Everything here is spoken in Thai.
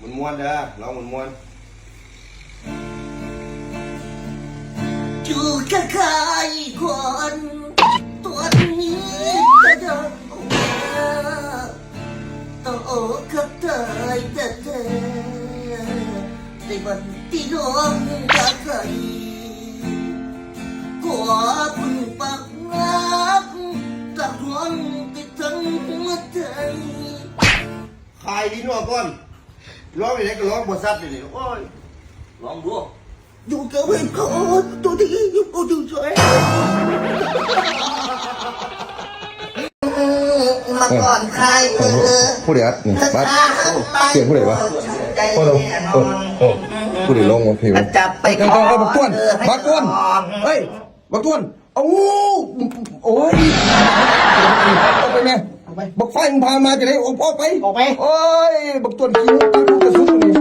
มุนมวนๆเด้อร้องมุนมวนอยู่ใกล้ๆคนตัวนี้ก็เดินโตกับเธอแต่เธอในวันที่น้องรักใครขอบคุณปากรักจากหวังติดทั้งหัวใจคายลิ้นออกก่อน ร้องอย่างนี้ก็ร้องบทซับอยู่นี่โอ้ยลองดูอยู่กับเพื่อนคนตัวที่อยู่กับดูช่วยมาก่อนใครเออผู้เดียวนี่บัดเสียงผู้เดียววะใจโอ้โหแน่นโอ้อนโหผู้เดียวลงมาเพลงจับไปเอ้ยเอ้ยเอ้ยบักต้วนบักต้วนเฮ้ยบักต้วนโอ้โอ้ยเอา บักไฟมันพามาจะได้ออกออกไป ออกไป โอ้ย บักตัวจริงกระสุนนี่